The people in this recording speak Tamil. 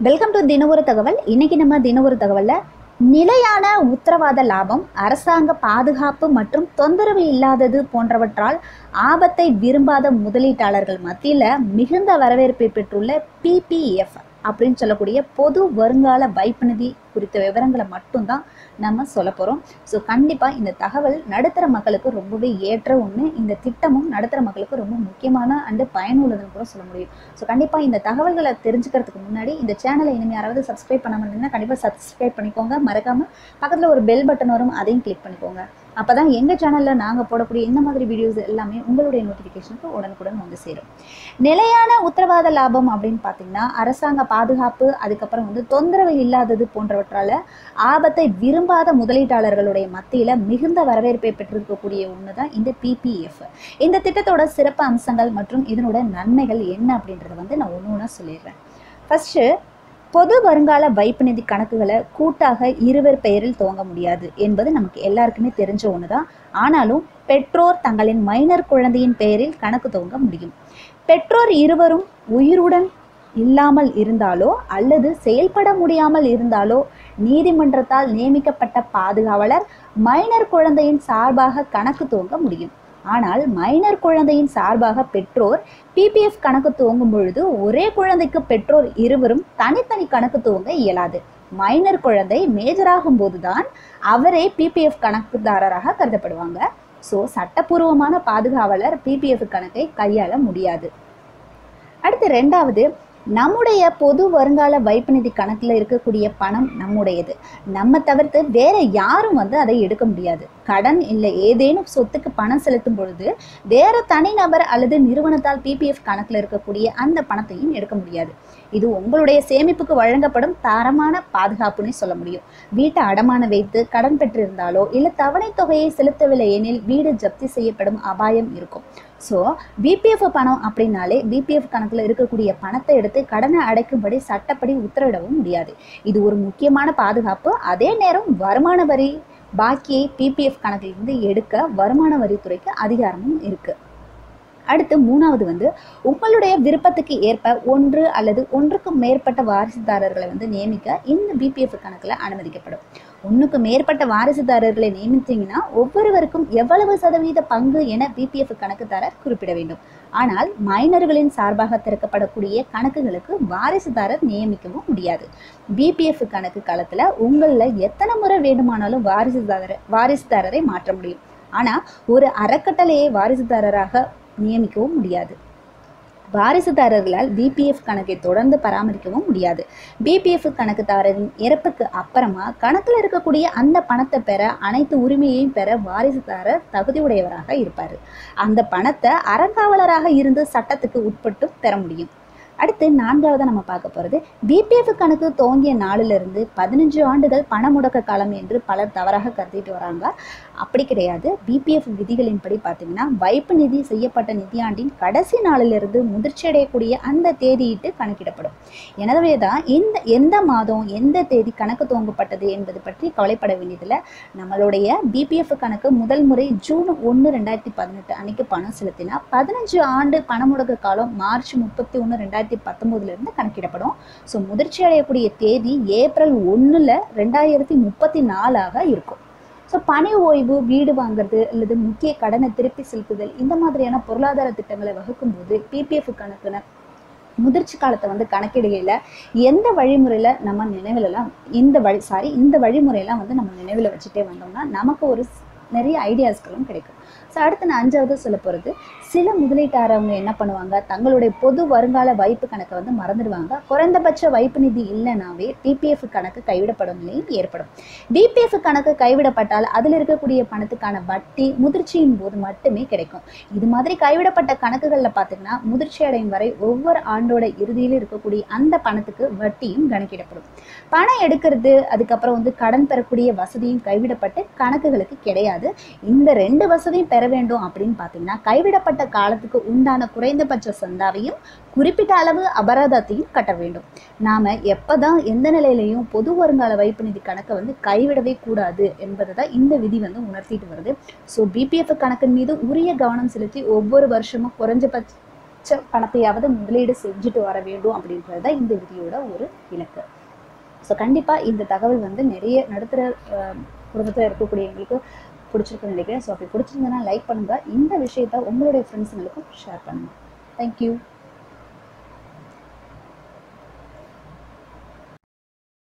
வெல்கம் டு தின ஒரு தகவல். இன்னைக்கு நம்ம தின ஒரு தகவலில் நிலையான உத்தரவாத லாபம் அரசாங்க பாதுகாப்பு மற்றும் தொந்தரவு இல்லாதது போன்றவற்றால் ஆபத்தை விரும்பாத முதலீட்டாளர்கள் மத்தியில் மிகுந்த வரவேற்பை பெற்றுள்ள பிபிஎஃப் அப்படின்னு சொல்லக்கூடிய பொது வருங்கால வைப்பு நிதி குறித்த விவரங்களை மட்டும்தான் நம்ம சொல்ல போகிறோம் ஸோ கண்டிப்பாக இந்த தகவல் நடுத்தர மக்களுக்கு ரொம்பவே ஏற்ற ஒன்று இந்த திட்டமும் நடுத்தர மக்களுக்கு ரொம்ப முக்கியமான அண்டு பயனுள்ளதுன்னு கூட சொல்ல முடியும். ஸோ கண்டிப்பாக இந்த தகவல்களை தெரிஞ்சுக்கிறதுக்கு முன்னாடி இந்த சேனலை இனிமேல் யாராவது சப்ஸ்கிரைப் பண்ணாமல் இருந்தீங்கன்னா கண்டிப்பாக சப்ஸ்கிரைப் பண்ணிக்கோங்க. மறக்காமல் பக்கத்தில் ஒரு பெல் பட்டன் வரும் அதையும் கிளிக் பண்ணிக்கோங்க. அப்போ தான் எங்கள் சேனலில் நாங்கள் போடக்கூடிய இந்த மாதிரி வீடியோஸ் எல்லாமே உங்களுடைய நோட்டிஃபிகேஷனுக்கு உடனுக்குடன் வந்து சேரும். நிலையான உத்தரவாத லாபம் அப்படின்னு பார்த்தீங்கன்னா அரசாங்க பாதுகாப்பு அதுக்கப்புறம் வந்து தொந்தரவு இல்லாதது போன்றவற்றால் ஆபத்தை விரும்பாத முதலீட்டாளர்களுடைய மத்தியில் மிகுந்த வரவேற்பை பெற்றிருக்கக்கூடிய ஒன்று தான் இந்த பிபிஎஃப் இந்த திட்டத்தோட சிறப்பு அம்சங்கள் மற்றும் இதனோட நன்மைகள் என்ன அப்படின்றத வந்து நான் ஒன்று ஒன்றா சொல்லிடுறேன். ஃபஸ்ட்டு பொது வருங்கால வைப்பு நிதி கணக்குகளை கூட்டாக இருவர் பெயரில் துவங்க முடியாது என்பது நமக்கு எல்லாருக்குமே தெரிஞ்ச ஒன்று தான் ஆனாலும் பெற்றோர் தங்களின் மைனர் குழந்தையின் பெயரில் கணக்கு துவங்க முடியும். பெற்றோர் இருவரும் உயிருடன் இல்லாமல் இருந்தாலோ அல்லது செயல்பட முடியாமல் இருந்தாலோ நீதிமன்றத்தால் நியமிக்கப்பட்ட பாதுகாவலர் மைனர் குழந்தையின் சார்பாக கணக்கு துவங்க முடியும். ஆனால் மைனர் குழந்தையின் சார்பாக பெற்றோர் பிபிஎஃப் கணக்கு துவங்கும் பொழுது ஒரே குழந்தைக்கு பெற்றோர் இருவரும் தனித்தனி கணக்கு துவங்க இயலாது. மைனர் குழந்தை மேஜராகும் போதுதான் அவரே பிபிஎஃப் கணக்குதாரராக கருதப்படுவாங்க. ஸோ சட்டப்பூர்வமான பாதுகாவலர் பிபிஎஃப் கணக்கை கையாள முடியாது. அடுத்து ரெண்டாவது நம்முடைய பொது வருங்கால வைப்பு நிதி கணக்கில் இருக்கக்கூடிய பணம் நம்முடையது. நம்ம தவிர்த்து வேற யாரும் வந்து அதை எடுக்க முடியாது. கடன் இல்லை ஏதேனும் சொத்துக்கு பணம் செலுத்தும் பொழுது வேற தனிநபர் அல்லது நிறுவனத்தால் பிபிஎஃப் கணக்கில் இருக்கக்கூடிய அந்த பணத்தையும் எடுக்க முடியாது. இது உங்களுடைய சேமிப்புக்கு வழங்கப்படும் தரமான பாதுகாப்புன்னு சொல்ல முடியும். வீட்டை அடமான வைத்து கடன் பெற்றிருந்தாலோ இல்லை தவணை தொகையை செலுத்தவில்லை எனில் வீடு ஜப்தி செய்யப்படும் அபாயம் இருக்கும். ஸோ பிபிஎஃப் பணம் அப்படின்னாலே பிபிஎஃப் கணக்கில் இருக்கக்கூடிய பணத்தை எடுத்து கடனை அடைக்கும்படி சட்டப்படி உத்தரவிடவும் முடியாது. இது ஒரு முக்கியமான பாதுகாப்பு. அதே நேரம் வருமான வரி பாக்கியை பிபிஎஃப் கணக்கிலிருந்து எடுக்க வருமான வரித்துறைக்கு அதிகாரமும் இருக்குது அடுத்து மூணாவது வந்து உங்களுடைய விருப்பத்துக்கு ஏற்ப ஒன்று அல்லது ஒன்றுக்கு மேற்பட்ட வாரிசுதாரர்களை வந்து நியமிக்க இந்த பிபிஎஃப் கணக்கில் அனுமதிக்கப்படும். ஒன்றுக்கு மேற்பட்ட வாரிசுதாரர்களை நியமித்தீங்கன்னா ஒவ்வொருவருக்கும் எவ்வளவு சதவீத பங்கு என பிபிஎஃப் கணக்குதாரர் குறிப்பிட வேண்டும். ஆனால் மைனர்களின் சார்பாக திறக்கப்படக்கூடிய கணக்குகளுக்கு வாரிசுதாரர் நியமிக்கவும் முடியாது. பிபிஎஃப் கணக்கு காலத்தில் உங்களில் எத்தனை முறை வேண்டுமானாலும் வாரிசுதாரர் வாரிசுதாரரை மாற்ற முடியும். ஆனால் ஒரு அறக்கட்டளையை வாரிசுதாரராக நியமிக்கவும் முடியாது. வாரிசுதாரர்களால் பிபிஎஃப் கணக்கை தொடர்ந்து பராமரிக்கவும் முடியாது. பிபிஎஃப் கணக்குதாரரின் இறப்புக்கு அப்புறமா கணக்கில் இருக்கக்கூடிய அந்த பணத்தை பெற அனைத்து உரிமையையும் பெற வாரிசுதாரர் தகுதியுடையவராக இருப்பார். அந்த பணத்தை அறங்காவலராக இருந்து சட்டத்துக்கு உட்பட்டு பெற முடியும். அடுத்து நான்காவதாக நம்ம பார்க்க போகிறது பிபிஎஃப் கணக்கு துவங்கிய நாளிலிருந்து பதினஞ்சு ஆண்டுகள் பண முடக்க காலம் என்று பலர் தவறாக கருதிட்டு வராங்க. அப்படி கிடையாது. பிபிஎஃப் விதிகளின்படி பார்த்தீங்கன்னா வைப்பு நிதி செய்யப்பட்ட நிதியாண்டின் கடைசி நாளிலிருந்து முதிர்ச்சி அடையக்கூடிய அந்த தேதியிட்டு கணக்கிடப்படும். எனவே தான் இந்த எந்த மாதம் எந்த தேதி கணக்கு துவங்கப்பட்டது என்பது பற்றி கவலைப்பட வேண்டியதில்லை. நம்மளுடைய பிபிஎஃப் கணக்கு முதல் முறை ஜூன் ஒன்று ரெண்டாயிரத்தி பதினெட்டு அன்னைக்கு பணம் செலுத்தினா பதினஞ்சு ஆண்டு பண முடக்க காலம் மார்ச் முப்பத்தி ஒன்று ரெண்டாயிரத்தி பத்தொம்போதுலேருந்து கணக்கிடப்படும். ஸோ முதிர்ச்சி அடையக்கூடிய தேதி ஏப்ரல் ஒன்றில் ரெண்டாயிரத்தி முப்பத்தி நாலாக இருக்கும். ஸோ பணி ஓய்வு வீடு வாங்குறது அல்லது முக்கிய கடனை திருப்பி செலுத்துதல் இந்த மாதிரியான பொருளாதார திட்டங்களை வகுக்கும்போது பிபிஎஃப் கணக்குன முதிர்ச்சி காலத்தை வந்து கணக்கிடுகையில் எந்த வழிமுறையில் நம்ம நினைவிலலாம் இந்த வழி சாரி இந்த வழிமுறையெல்லாம் வந்து நம்ம நினைவில் வச்சுட்டே வந்தோம்னா நமக்கு ஒரு நிறைய ஐடியாஸ்களும் கிடைக்கும். ஸோ அடுத்து நான் அஞ்சாவது சொல்ல போகிறது சில முதலீட்டாரவங்க என்ன பண்ணுவாங்க? தங்களுடைய பொது வருங்கால வைப்பு கணக்கை வந்து மறந்துடுவாங்க. குறைந்தபட்ச வைப்பு நிதி இல்லைனாவே டிபிஎஃப் கணக்கு கைவிடப்படும் நிலையும் ஏற்படும். டிபிஎஃப் கணக்கு கைவிடப்பட்டால் அதில் இருக்கக்கூடிய பணத்துக்கான வட்டி முதிர்ச்சியின் போது மட்டுமே கிடைக்கும். இது மாதிரி கைவிடப்பட்ட கணக்குகளில் பார்த்தீங்கன்னா முதிர்ச்சி அடையும் வரை ஒவ்வொரு ஆண்டோட இறுதியில் இருக்கக்கூடிய அந்த பணத்துக்கு வட்டியும் கணக்கிடப்படும். பணம் எடுக்கிறது அதுக்கப்புறம் வந்து கடன் பெறக்கூடிய வசதியும் கைவிடப்பட்டு கணக்குகளுக்கு கிடையாது. இந்த ரெண்டு வசதி வசதியும் பெற வேண்டும் அப்படின்னு பார்த்தீங்கன்னா கைவிடப்பட்ட காலத்துக்கு உண்டான குறைந்தபட்ச சந்தாவையும் குறிப்பிட்ட அளவு அபராதத்தையும் கட்ட வேண்டும். நாம் எப்போ தான் எந்த நிலையிலையும் பொது வருங்கால வைப்பு நிதி கணக்கை வந்து கைவிடவே கூடாது என்பதை தான் இந்த விதி வந்து உணர்த்திட்டு வருது. ஸோ பிபிஎஃப் கணக்கின் மீது உரிய கவனம் செலுத்தி ஒவ்வொரு வருஷமும் குறைஞ்சபட்ச மிச்ச பணத்தையாவது முதலீடு செஞ்சுட்டு வர வேண்டும் அப்படின்றது தான் இந்த விதியோட ஒரு இலக்கு. ஸோ கண்டிப்பாக இந்த தகவல் வந்து நிறைய நடுத்தர அஹ், குடும்பத்தில் இருக்கக்கூடியவங்களுக்கு பிடிச்சிருக்குன்னு நினைக்கிறேன். ஸோ அப்படி பிடிச்சிருந்தேன்னா லைக் பண்ணுங்கள் இந்த விஷயத்த உங்களுடைய ஃப்ரெண்ட்ஸுங்களுக்கும் ஷேர் பண்ணுங்கள் தேங்க்யூ